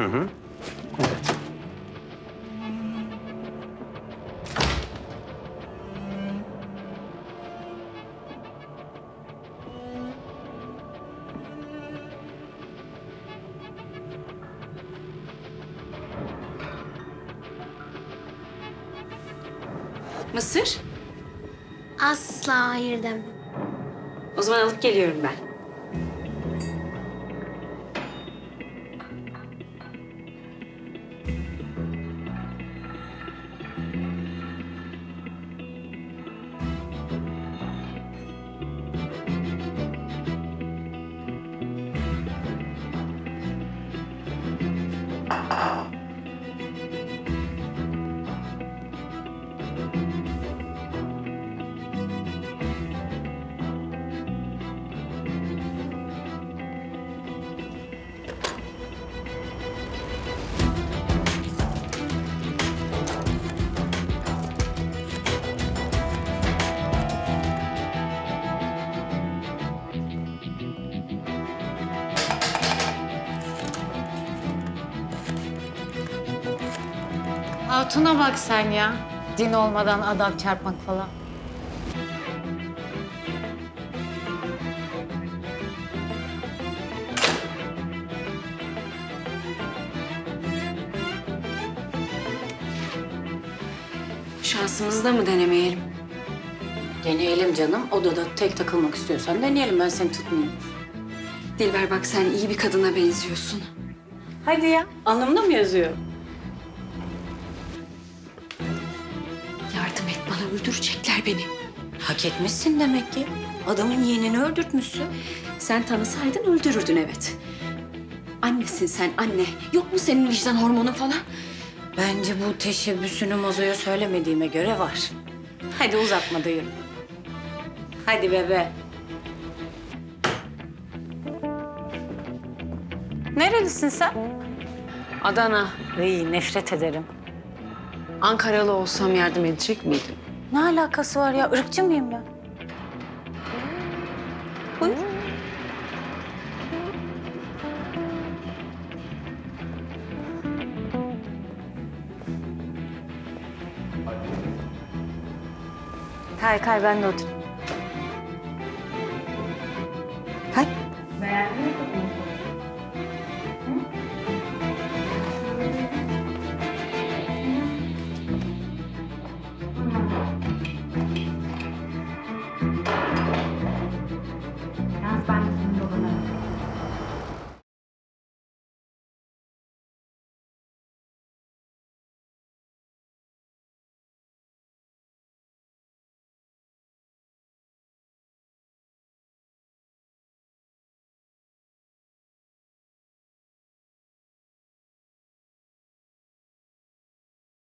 Hı hı. Evet. Mısır? Asla hayır demem. O zaman alıp geliyorum ben. Hatun'a bak sen ya. Din olmadan adam çarpmak falan. Şansımızı da mı denemeyelim? Deneyelim canım. Odada tek takılmak istiyorsan deneyelim. Ben seni tutmayayım. Dilber bak sen iyi bir kadına benziyorsun. Hadi ya. Anlamında mı yazıyor? Öldürecekler beni. Hak etmişsin demek ki. Adamın yeğenini öldürtmüşsün. Sen tanısaydın öldürürdün evet. Annesin sen anne. Yok mu senin vicdan hormonun falan? Bence bu teşebbüsünü Mazo'ya söylemediğime göre var. Hadi uzatma dayım. Hadi bebe. Nerelisin sen? Adana. İyi, nefret ederim. Ankaralı olsam yardım edecek miydin? Ne alakası var ya? Irkçı mıyım ben? Buyur. Kay kay ben de otur.